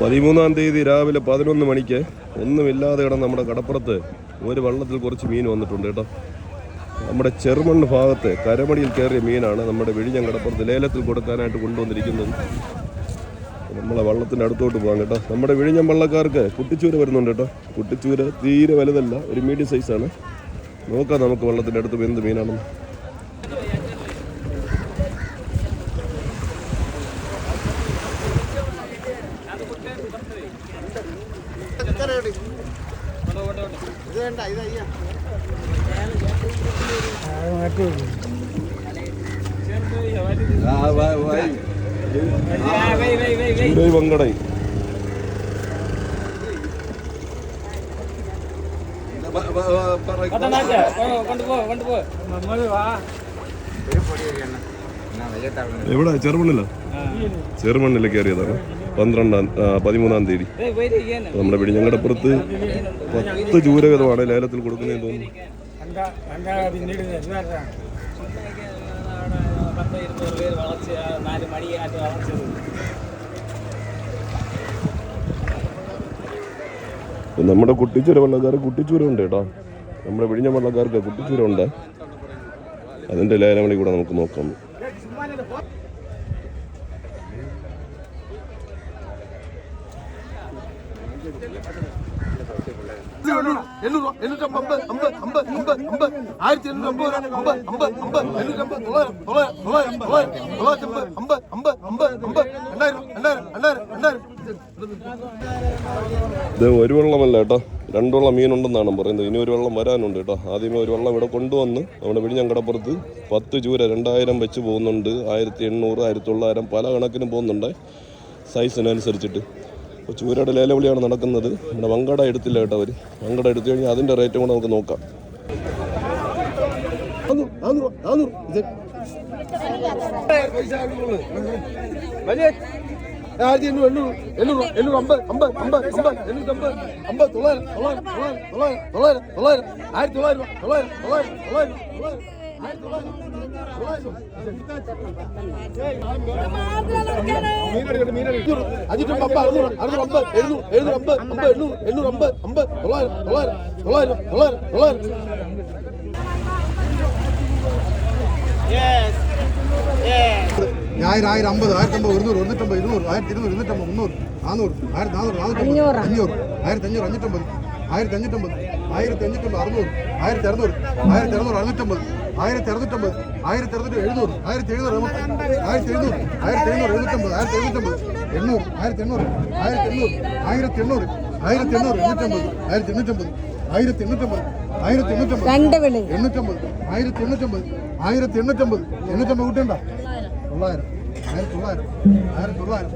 പതിമൂന്നാം തീയതി രാവിലെ പതിനൊന്ന് മണിക്ക് ഒന്നുമില്ലാതെ കിടന്ന് നമ്മുടെ കടപ്പുറത്ത് ഒരു വള്ളത്തിൽ കുറച്ച് മീൻ വന്നിട്ടുണ്ട് കേട്ടോ. നമ്മുടെ ചെറുമണ്ണ് ഭാഗത്ത് കരമടിയിൽ കയറിയ മീനാണ് നമ്മുടെ വിഴിഞ്ഞം കടപ്പുറത്ത് ലേലത്തിൽ കൊടുക്കാനായിട്ട് കൊണ്ടുവന്നിരിക്കുന്നത്. നമ്മളെ വള്ളത്തിന്റെ അടുത്തോട്ട് പോകാം കേട്ടോ. നമ്മുടെ വിഴിഞ്ഞം വള്ളക്കാർക്ക് കുട്ടിച്ചൂര് വരുന്നുണ്ട് കേട്ടോ. കുട്ടിച്ചൂര് തീരെ വലുതല്ല ഒരു മീഡിയം സൈസാണ് നോക്കാം നമുക്ക് വള്ളത്തിന്റെ അടുത്ത് എന്ത് മീനാണെന്ന്. ചൂരൈ വങ്കടൈ എവിടെ ചെറുമണ്ണില്ല ചെറുമണ്ണിൽ കയറിയതാണ് പന്ത്രണ്ടാം പതിമൂന്നാം തീയതി. നമ്മുടെ വിഴിഞ്ഞങ്കടപ്പുറത്ത് പത്ത് ചൂര വീതമാണ് ലേലത്തിൽ കൊടുക്കുന്നതെന്ന് തോന്നുന്നു. പത്ത് ഇരുന്നൂറ് പേര് നമ്മുടെ കുട്ടിച്ചൂര വള്ളക്കാർ കുട്ടിച്ചൂര ഉണ്ട് കേട്ടോ. നമ്മുടെ വിഴിഞ്ഞ വള്ളക്കാർക്ക് കുട്ടിച്ചൂര ഉണ്ട് അതിന്റെ ലേലമണി കൂടെ നമുക്ക് നോക്കാം. ഒരു വെള്ളമല്ല കേട്ടോ. രണ്ടുള്ള മീനുണ്ടെന്നാണ് പറയുന്നത്. ഇനി ഒരു വെള്ളം വരാനുണ്ട് കേട്ടോ. ആദ്യമേ ഒരു വെള്ളം ഇവിടെ കൊണ്ടുവന്ന് നമ്മുടെ വിഴിഞ്ഞങ്കടപ്പുറത്ത് പത്ത് ചൂര രണ്ടായിരം വെച്ച് പോകുന്നുണ്ട്. ആയിരത്തി എണ്ണൂറ് ആയിരത്തി തൊള്ളായിരം പല കണക്കിനും പോകുന്നുണ്ട് സൈസിനനുസരിച്ചിട്ട് ചൂരയുടെ ലേലവിളിയാണ് നടക്കുന്നത്. നമ്മുടെ വങ്കട എടുത്തില്ല കേട്ടോ അവർ വങ്കട എടുത്തു കഴിഞ്ഞാൽ അതിന്റെ റേറ്റും കൂടെ നമുക്ക് നോക്കാം. ആയിരത്തി എണ്ണൂറ് തൊള്ളായിരം തൊള്ളായിരം തൊള്ളായിരം തൊള്ളായിരം തൊള്ളായിരം തൊള്ളായിരം തൊള്ളായിരം തൊള്ളായിരം തൊള്ളായിരം തൊള്ളായിരം. അഞ്ഞൂറ്റമ്പത് അമ്പത് ആയിരത്തി അമ്പത് ഇരുന്നൂറ് ആയിരത്തി ഇരുന്നൂറ് ഇരുന്നൂറ്റമ്പത് മുന്നൂറ് നാനൂറ് ആയിരത്തി അഞ്ഞൂറ് ആയിരത്തി അഞ്ഞൂറ് അഞ്ഞൂറ്റമ്പത് ആയിരത്തി അഞ്ഞൂറ്റമ്പത് ആയിരത്തി അഞ്ഞൂറ്റമ്പത് അറുന്നൂറ് ആയിരത്തി അറുന്നൂറ് ആയിരത്തി അറുന്നൂറ് അറുന്നൂറ്റമ്പത് ആയിരത്തി അറുന്നൂറ്റമ്പത് ആയിരത്തി അറുന്നൂറ്റി എഴുന്നൂറ് ആയിരത്തി എഴുന്നൂറ് ആയിരത്തി എഴുന്നൂറ് ആയിരത്തി എഴുന്നൂറ് എഴുന്നൂറ്റമ്പത് ആയിരത്തി എഴുന്നൂറ്റമ്പത് എണ്ണൂറ് ആയിരത്തി എണ്ണൂറ് ആയിരത്തി എണ്ണൂറ് ആയിരത്തി എണ്ണൂറ് ആയിരത്തി എണ്ണൂറ് എണ്ണൂറ്റമ്പത് ആയിരത്തി എണ്ണൂറ്റമ്പത് ആയിരത്തി എണ്ണൂറ്റമ്പത് ആയിരത്തി എണ്ണൂറ്റമ്പത് രണ്ട് വിളി എണ്ണൂറ്റമ്പത് ആയിരത്തി എണ്ണൂറ്റമ്പത് ആയിരത്തി എണ്ണൂറ്റമ്പത് എണ്ണൂറ്റമ്പത് കൂട്ടണ്ട. തൊള്ളായിരം ആയിരത്തി തൊള്ളായിരം ആയിരത്തി തൊള്ളായിരം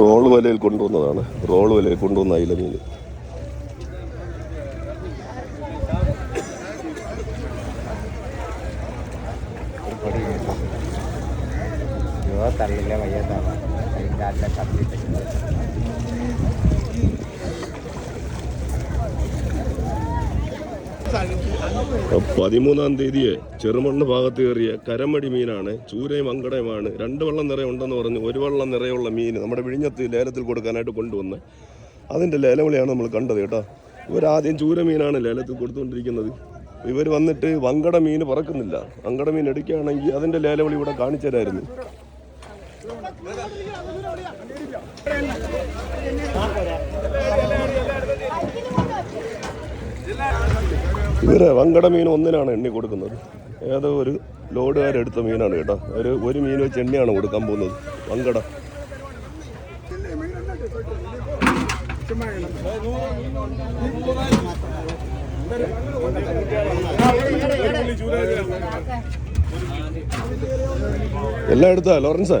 റോൾ വലയിൽ കൊണ്ടുവന്നതാണ്. റോൾ വലയിൽ കൊണ്ടുവന്ന അയില മീൻ. തള്ളില്ല വയ്യാത്താണ് അതിന്റെ കത്തിട്ട് പതിമൂന്നാം തീയതിയെ ചെറുമണ്ണ് ഭാഗത്ത് കയറിയ കരമടി മീനാണ് ചൂരയും അങ്കടയുമാണ്. രണ്ട് വെള്ളം നിറയെ ഉണ്ടെന്ന് പറഞ്ഞ് ഒരു വെള്ളം നിറയുള്ള മീൻ നമ്മുടെ വിഴിഞ്ഞത്ത് ലേലത്തിൽ കൊടുക്കാനായിട്ട് കൊണ്ടുവന്ന് അതിന്റെ ലേലവിളിയാണ് നമ്മൾ കണ്ടത് കേട്ടോ. ഇവരാദ്യം ചൂര മീനാണ് ലേലത്തിൽ കൊടുത്തുകൊണ്ടിരിക്കുന്നത്. ഇവർ വന്നിട്ട് വങ്കട മീൻ പറക്കുന്നില്ല. വങ്കട മീൻ എടുക്കുകയാണെങ്കിൽ അതിന്റെ ലേലവിളി ഇവിടെ കാണിച്ചു തരായിരുന്നു. ഇവർ വങ്കട മീൻ ഒന്നിനാണ് എണ്ണി കൊടുക്കുന്നത്. ഏതോ ഒരു ലോഡുകാരെടുത്ത മീനാണ് കേട്ടോ. ഒരു ഒരു മീൻ വെച്ച് എണ്ണയാണ് കൊടുക്കാൻ പോകുന്നത്. വങ്കട. എല്ലാം എടുത്താ ലോറൻസേ?